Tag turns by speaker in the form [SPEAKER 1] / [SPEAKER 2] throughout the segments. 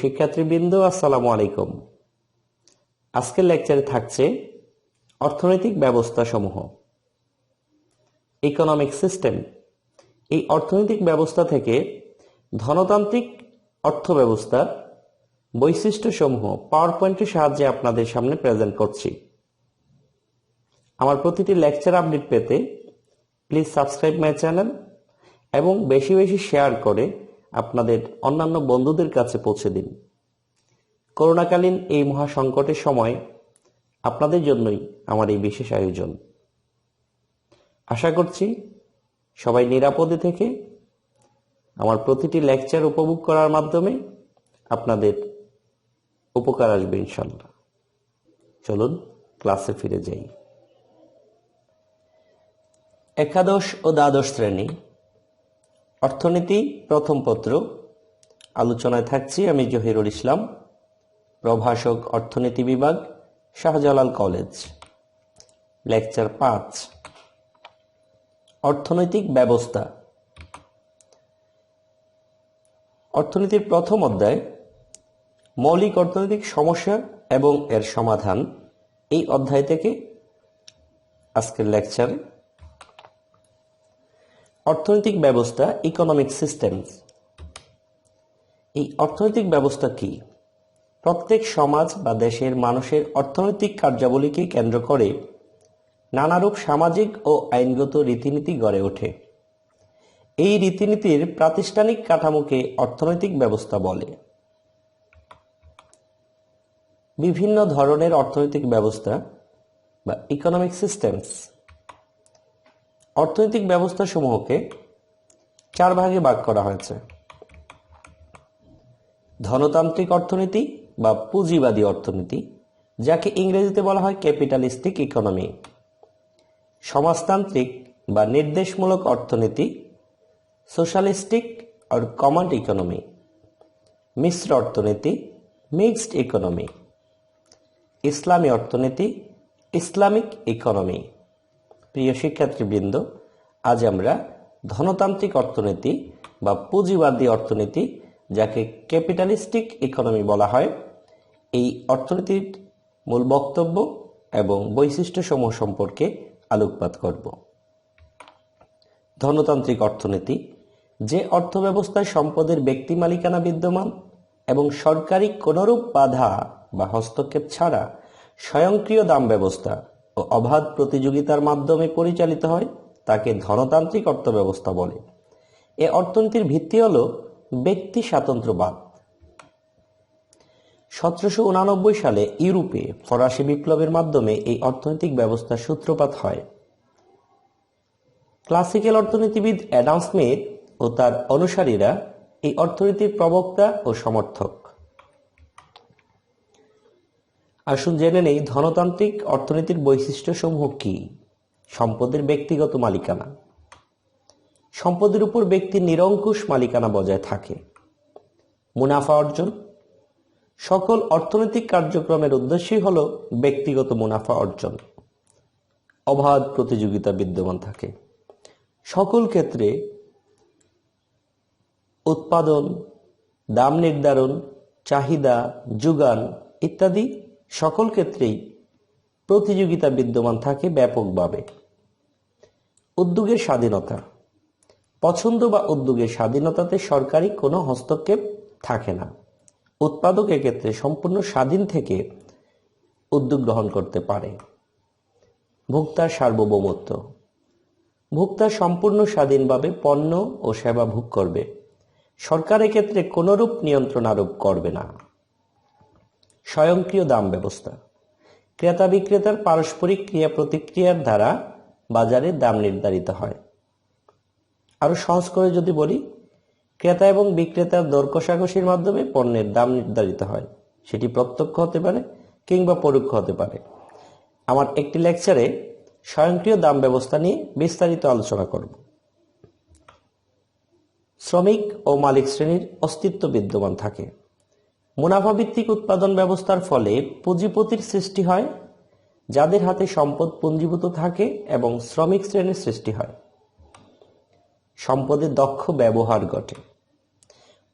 [SPEAKER 1] শিক্ষার্থীবৃন্দ, আসসালামু আলাইকুম। আজকের লেকচারে থাকছে অর্থনৈতিক ব্যবস্থা সমূহ ইকোনমিক সিস্টেম এই অর্থনৈতিক ব্যবস্থা থেকে ধনতান্ত্রিক অর্থ ব্যবস্থার বৈশিষ্ট্যসমূহ পাওয়ার পয়েন্টের সাহায্যে আপনাদের সামনে প্রেজেন্ট করছি। আমার প্রতিটি লেকচার আপডেট পেতে প্লিজ সাবস্ক্রাইব মাই চ্যানেল এবং বেশি বেশি শেয়ার করে আপনাদের অন্যান্য বন্ধুদের কাছে পৌঁছে দিন। করোনাকালীন এই মহা সংকটের সময় আপনাদের জন্যই আমার এই বিশেষ আয়োজন। আশা করছি সবাই নিরাপদে থেকে আমার প্রতিটি লেকচার উপভোগ করার মাধ্যমে আপনাদের উপকার আসবে ইনশাল্লাহ চলুন ক্লাসে ফিরে যাই। একাদশ ও দ্বাদশ শ্রেণি অর্থনীতি, প্রথম পত্র। আলোচনায় থাকছি আমি জহিরুল ইসলাম, প্রভাষক অর্থনীতি বিভাগ, শাহজালাল কলেজ। লেকচার পাঁচ। অর্থনৈতিক ব্যবস্থা। অর্থনীতির প্রথম অধ্যায়, মৌলিক অর্থনৈতিক সমস্যা এবং এর সমাধান। এই অধ্যায় থেকে আজকের লেকচার অর্থনৈতিক ব্যবস্থা ইকোনমিক সিস্টেমস এই অর্থনৈতিক ব্যবস্থা কি? প্রত্যেক সমাজ বা দেশের মানুষের অর্থনৈতিক কার্যাবলীকে কেন্দ্র করে নানারূপ সামাজিক ও আইনগত রীতিনীতি গড়ে ওঠে। এই রীতিনীতির প্রাতিষ্ঠানিক কাঠামোকে অর্থনৈতিক ব্যবস্থা বলে। বিভিন্ন ধরনের অর্থনৈতিক ব্যবস্থা বা ইকোনমিক সিস্টেমস অর্থনৈতিক ব্যবস্থা সমূহকে চার ভাগে ভাগ করা হয়েছে। ধনতান্ত্রিক অর্থনীতি বা পুঁজিবাদী অর্থনীতি, যাকে ইংরেজিতে বলা হয় ক্যাপিটালিস্টিক ইকোনমি। সমাজতান্ত্রিক বা নির্দেশমূলক অর্থনীতি, সোশ্যালিস্টিক আর কমান্ড ইকোনমি। মিশ্র অর্থনীতি, মিক্সড ইকোনমি। ইসলামী অর্থনীতি, ইসলামিক ইকোনমি। প্রিয় শিক্ষার্থীবৃন্দ, আজ আমরা ধনতান্ত্রিক অর্থনীতি বা পুঁজিবাদী অর্থনীতি, যাকে ক্যাপিটালিস্টিক ইকোনমি বলা হয়, এই অর্থনীতির মূল বক্তব্য এবং বৈশিষ্ট্যসমূহ সম্পর্কে আলোকপাত করব। ধনতান্ত্রিক অর্থনীতি, যে অর্থ ব্যবস্থায় সম্পদের ব্যক্তি মালিকানা বিদ্যমান এবং সরকারি কোনরূপ বাধা বা হস্তক্ষেপ ছাড়া স্বয়ংক্রিয় দাম ব্যবস্থা ও অবাধ প্রতিযোগিতার মাধ্যমে পরিচালিত হয়, তাকে ধনতান্ত্রিক অর্থ ব্যবস্থা বলে। এ অর্থনীতির ভিত্তি হল ব্যক্তি স্বাতন্ত্র্যবাদ। সতেরোশো উনানব্বই সালে ইউরোপে ফরাসি বিপ্লবের মাধ্যমে এই অর্থনৈতিক ব্যবস্থার সূত্রপাত হয়। ক্লাসিক্যাল অর্থনীতিবিদ অ্যাডাম স্মিথ ও তার অনুসারীরা এই অর্থনীতির প্রবক্তা ও সমর্থক। আসুন জেনে নেই ধনতান্ত্রিক অর্থনীতির বৈশিষ্ট্যসমূহ কি? সম্পদের ব্যক্তিগত মালিকানা। সম্পদের উপর ব্যক্তির নিরঙ্কুশ মালিকানা বজায় থাকে। মুনাফা অর্জন। সকল অর্থনৈতিক কার্যক্রমের উদ্দেশ্যই হল ব্যক্তিগত মুনাফা অর্জন। অবাধ প্রতিযোগিতা বিদ্যমান থাকে। সকল ক্ষেত্রে উৎপাদন, দাম নির্ধারণ, চাহিদা, যোগান ইত্যাদি সকল ক্ষেত্রেই প্রতিযোগিতা বিদ্যমান থাকে ব্যাপকভাবে। উদ্যোগের স্বাধীনতা। পছন্দ বা উদ্যোগের স্বাধীনতাতে সরকারি কোনো হস্তক্ষেপ থাকে না। উৎপাদক এক্ষেত্রে সম্পূর্ণ স্বাধীন থেকে উদ্যোগ গ্রহণ করতে পারে। ভোক্তার সার্বভৌমত্ব। ভোক্তা সম্পূর্ণ স্বাধীনভাবে পণ্য ও সেবা ভোগ করবে। সরকার এক্ষেত্রে কোনোরূপ নিয়ন্ত্রণ আরোপ করবে না। স্বয়ংক্রিয় দাম ব্যবস্থা। ক্রেতা বিক্রেতার পারস্পরিক ক্রিয়া প্রতিক্রিয়ার দ্বারা বাজারে দাম নির্ধারিত হয়। আরও সহজ করে যদি বলি, ক্রেতা এবং বিক্রেতার দর কষাকষির মাধ্যমে পণ্যের দাম নির্ধারিত হয়। সেটি প্রত্যক্ষ হতে পারে কিংবা পরোক্ষ হতে পারে। আমার একটি লেকচারে স্বয়ংক্রিয় দাম ব্যবস্থা নিয়ে বিস্তারিত আলোচনা করব। শ্রমিক ও মালিক শ্রেণির অস্তিত্ব বিদ্যমান থাকে। মুনাফাভিত্তিক উৎপাদন ব্যবস্থার ফলে পুঁজিপতির সৃষ্টি হয়, যাদের হাতে সম্পদ পুঞ্জীভূত থাকে এবং শ্রমিক শ্রেণির সৃষ্টি হয়। সম্পদের দক্ষ ব্যবহার ঘটে।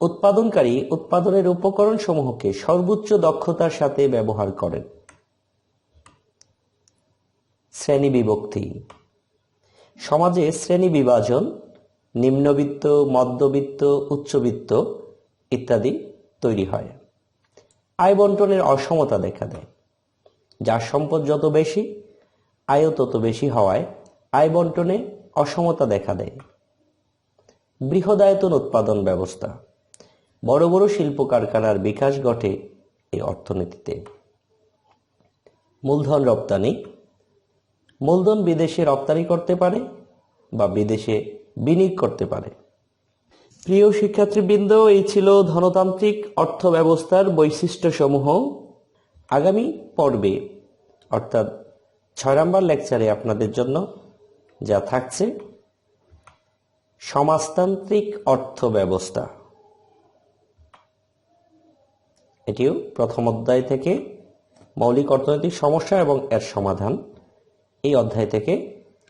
[SPEAKER 1] উৎপাদনকারী উৎপাদনের উপকরণ সমূহকে সর্বোচ্চ দক্ষতার সাথে ব্যবহার করেন। শ্রেণি বিভক্তি। সমাজে শ্রেণি বিভাজন, নিম্নবিত্ত, মধ্যবিত্ত, উচ্চবিত্ত ইত্যাদি তৈরি হয়। আয় বন্টনের অসমতা দেখা দেয়। যার সম্পদ যত বেশি, আয়ও তত বেশি হওয়ায় আয় বন্টনে অসমতা দেখা দেয়। বৃহদায়তন উৎপাদন ব্যবস্থা। বড় বড় শিল্প কারখানার বিকাশ ঘটে এই অর্থনীতিতে। মূলধন রপ্তানি। মূলধন বিদেশে রপ্তানি করতে পারে বা বিদেশে বিনিয়োগ করতে পারে। প্রিয় শিক্ষার্থীবৃন্দ, এই ছিল ধনতান্ত্রিক অর্থ ব্যবস্থার বৈশিষ্ট্যসমূহ আগামী পর্বে, অর্থাৎ ছয় নম্বর লেকচারে আপনাদের জন্য যা থাকছে, সমাজতান্ত্রিক অর্থ ব্যবস্থা এটিও প্রথম অধ্যায় থেকে মৌলিক অর্থনৈতিক সমস্যা এবং এর সমাধান এই অধ্যায় থেকে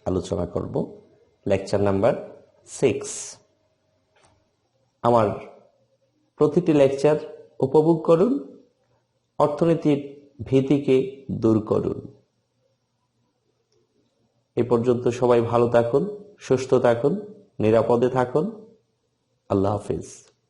[SPEAKER 1] আলোচনা করব। Lecture number six. আমার প্রতিটি লেকচার উপভোগ করুন, অর্থনীতির ভীতিকে দূর করুন। এ পর্যন্ত সবাই ভালো থাকুন, সুস্থ থাকুন, নিরাপদে থাকুন। আল্লাহ হাফিজ।